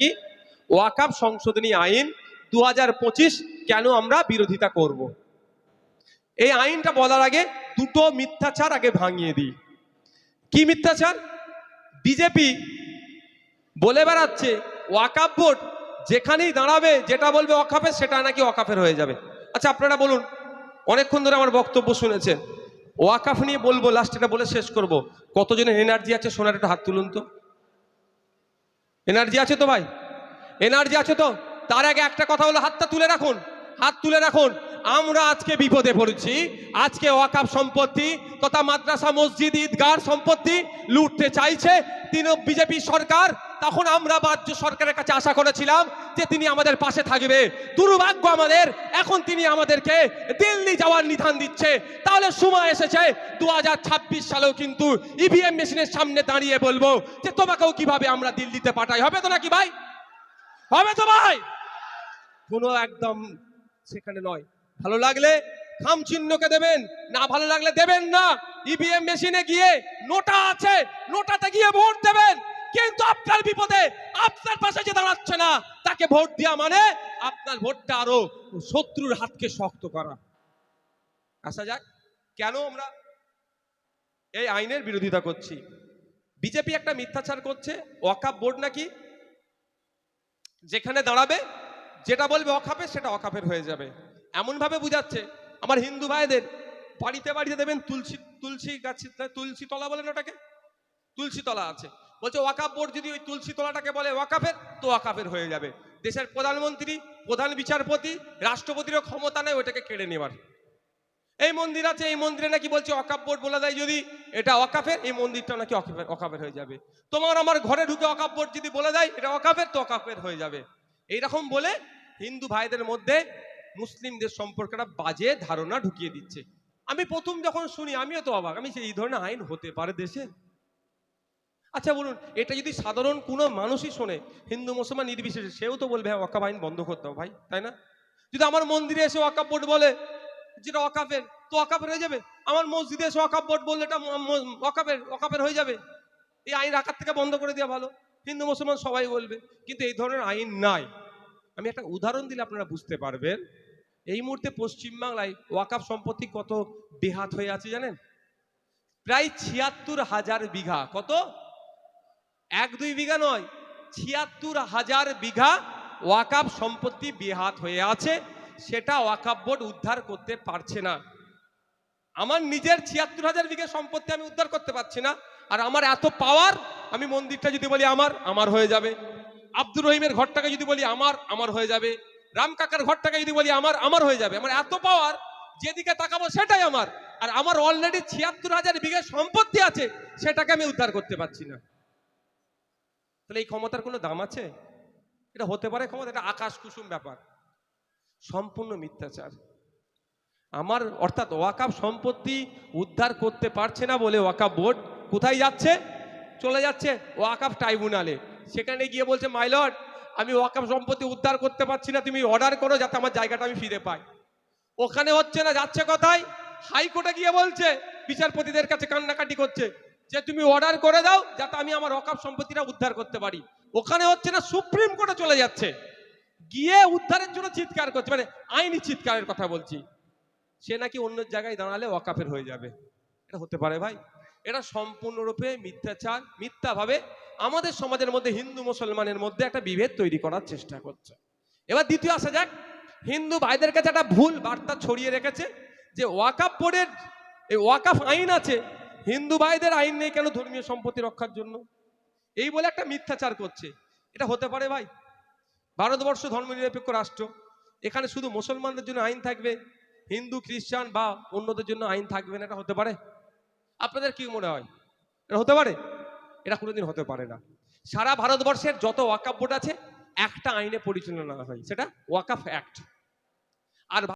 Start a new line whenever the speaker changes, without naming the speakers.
কি? ওয়াকাব সংশোধনী আইন দু হাজার পঁচিশ কেন আমরা বিরোধিতা করব। এই আইনটা বলার আগে দুটো মিথ্যাচার আগে ভাঙিয়ে দিই। কি মিথ্যাচার? বিজেপি বলে বেড়াচ্ছে ওয়াকাব বোর্ড যেখানেই দাঁড়াবে, যেটা বলবে অকাফের সেটা নাকি অকাফের হয়ে যাবে। আচ্ছা আপনারা বলুন, অনেকক্ষণ ধরে আমার বক্তব্য শুনেছেন। ওয়াকাফ নিয়ে বলব, লাস্ট এটা বলে শেষ করব। কতজনের এনার্জি আছে, সোনার একটা হাত তুলুন তো। এনার্জি আছে তো ভাই? এনার্জি আছে তো? তার আগে একটা কথা হলো, হাতটা তুলে রাখুন, হাত তুলে রাখুন। আমরা আজকে বিপদে পড়েছি, আজকে ওয়াকাফ সম্পত্তি তথা মাদ্রাসা, মসজিদ ঈদগার সম্পত্তি লুটতে চাইছে। তিন বিজেপি সরকার তখন আমরা রাজ্য সরকারের কাছে আশা করেছিলাম যে তিনি আমাদের পাশে থাকবে। দুর্ভাগ্য আমাদের, এখন তিনি আমাদেরকে দিল্লি যাওয়ার নিধান দিচ্ছে। তাহলে সময় এসেছে দু হাজার ছাব্বিশ সালেও কিন্তু ইভিএম মেশিনের সামনে দাঁড়িয়ে বলব যে তোমাকেও কীভাবে আমরা দিল্লিতে পাঠাই। হবে তো নাকি ভাই? হবে তো ভাই? কোনো একদম সেখানে নয়। ভালো লাগলে খাম চিহ্নকে দেবেন, না ভালো লাগলে দেবেন না। ইভিএম মেশিনে গিয়ে নোটা আছে, নোটাতে গিয়ে ভোট দেবেন। কিন্তু আপনার বিপদে আপনার পাশে যে দাঁড়াচ্ছে না, তাকে ভোট দেওয়া মানে আপনার ভোটটা আরও শত্রুর হাতকে শক্ত করা। আসা যাক, কেন আমরা এই আইনের বিরোধিতা করছি? বিজেপি একটা মিথ্যাচার করছে ওয়াকাপ বোর্ড নাকি? যেখানে দাঁড়াবে, যেটা বলবে অখাপে সেটা অখাপের হয়ে যাবে। এমন ভাবে বুঝাচ্ছে আমার হিন্দু ভাইদের, বাড়িতে বাড়িতে দেবেন তুলসী তুলসী গাছ তুলসী তলা বলেন ওটাকে? তুলসী তলা আছে। বলছে ওয়াকাপ বোর্ড যদি ওই তুলসী তোলাটাকে বলে ওয়াকাফের, তো ওয়াকাফের হয়ে যাবে। দেশের প্রধানমন্ত্রী, প্রধান বিচারপতি, রাষ্ট্রপতিরও ক্ষমতা নেই ওটাকে কেড়ে নেবার এই মন্দির আছে, এই মন্দিরে নাকি বলছে অকাপ বোর্ড বলে দেয়, যদি এটা অকাফের এই মন্দিরটা নাকি অকাফের অকাফের হয়ে যাবে। তোমার আমার ঘরে ঢুকে অকাপ বোর্ড যদি বলে দেয়, এটা অকাফের তো অকাফের হয়ে যাবে। এইরকম বলে হিন্দু ভাইদের মধ্যে মুসলিমদের সম্পর্কটা বাজে ধারণা ঢুকিয়ে দিচ্ছে। আমি প্রথম যখন শুনি, আমিও তো অবাক, আমি সেই এই ধরনের আইন হতে পারে দেশে? আচ্ছা বলুন, এটা যদি সাধারণ কোনো মানুষই শোনে, হিন্দু, মুসলমান নির্বিশেষে, সেও তো বলবে হ্যাঁ ওয়াকাব আইন বন্ধ করতে হবে ভাই, তাই না? যদি আমার মন্দিরে এসে ওয়াকাব বোর্ড বলে, যেটা অকাফের তো অকাফের হয়ে যাবে? আমার মসজিদে এসে অকাপ বোর্ড বললে এটা অকাফের অকাফের হয়ে যাবে? এই আইন রাখার থেকে বন্ধ করে দেওয়া ভালো। হিন্দু, মুসলমান সবাই বলবে, কিন্তু এই ধরনের আইন নাই। আমি একটা উদাহরণ দিলে আপনারা বুঝতে পারবেন, এই মুহূর্তে পশ্চিমবাংলায় ওয়াকাফ সম্পত্তি কত বেহাত হয়ে আছে জানেন? প্রায় ছিয়াত্তর হাজার বিঘা, কত? এক, দুই বিঘা নয়, ছিয়াত্তর হাজার বিঘা ওয়াকাফ সম্পত্তি বেহাত হয়ে আছে, সেটা ওয়াকাফ বোর্ড উদ্ধার করতে পারছে না। আমার নিজের ছিয়াত্তর হাজার বিঘা সম্পত্তি আমি উদ্ধার করতে পারছি না, আর আমার এত পাওয়ার, আমি মন্দিরটা যদি বলি আমার আমার হয়ে যাবে। আব্দুর রহিমের ঘরটাকে যদি বলি আমার আমার হয়ে যাবে। রাম কাকার ঘরটাকে যদি বলি আমার আমার হয়ে যাবে। আমার এত পাওয়ার, যেদিকে তাকাবো সেটাই আমার, আর আমার অলরেডি ছিয়াত্তর হাজার বিঘা সম্পত্তি আছে, সেটাকে আমি উদ্ধার করতে পারছি না। তাহলে এই ক্ষমতার কোনো দাম আছে? এটা হতে পারে ক্ষমতা, এটা আকাশ কুসুম ব্যাপার। সম্পূর্ণ মিথ্যাচার। আমার অর্থাৎ ওয়াকাফ সম্পত্তি উদ্ধার করতে পারছে না বলে ওয়াকাফ বোর্ড কোথায় যাচ্ছে? চলে যাচ্ছে ওয়াকাফ ট্রাইব্যুনালে। সেখানে গিয়ে বলছে মাইলট আমি ওয়াকাফ সম্পত্তি উদ্ধার করতে পারছি না, তুমি অর্ডার করো যাতে আমার জায়গাটা আমি ফিরে পাই। ওখানে হচ্ছে না, যাচ্ছে কোথায়? হাইকোর্টে গিয়ে বলছে, বিচারপতিদের কাছে কান্নাকাটি করছে। যে তুমি অর্ডার করে দাও যাতে আমি আমার ওয়াকাফ সম্পত্তিটা উদ্ধার করতে পারি। ওখানে হচ্ছে না সুপ্রিম কোর্টে চলে যাচ্ছে। গিয়ে উদ্ধারের জন্য চিৎকার করছে মানে আইনি চিৎকারের কথা বলছি। সে নাকি অন্য জায়গায় দাঁড়ালে ওয়াকাফের হয়ে যাবে। এটা হতে পারে ভাই। এটা সম্পূর্ণরূপে মিথ্যাচার, মিথ্যাভাবে আমাদের সমাজের মধ্যে হিন্দু মুসলমানের মধ্যে একটা বিভেদ তৈরি করার চেষ্টা করছে। এবার দ্বিতীয় আসা যাক। হিন্দু ভাইদের কাছে একটা ভুল বার্তা ছড়িয়ে রেখেছে যে ওয়াকাফ বোর্ডের, এই ওয়াকাফ আইন আছে হিন্দু ভাইদের আইন নেই কেন ধর্মীয় সম্পত্তি রক্ষার জন্য? এই বলে একটা মিথ্যাচার করছে। এটা হতে পারে ভাই। ভারতবর্ষ ধর্মনিরপেক্ষ রাষ্ট্র। এখানে শুধু মুসলমানদের জন্য আইন থাকবে, হিন্দু, খ্রিস্টান বা অন্যদের জন্য আইন থাকবে না, এটা হতে পারে? আপনাদের কি মনে হয়? এটা হতে পারে? এটা কোনোদিন হতে পারে না। সারা ভারতবর্ষের যত ওয়াকাফ বোর্ড আছে, একটা আইনে পরিচালনা হয়। সেটা ওয়াকাফ অ্যাক্ট। আর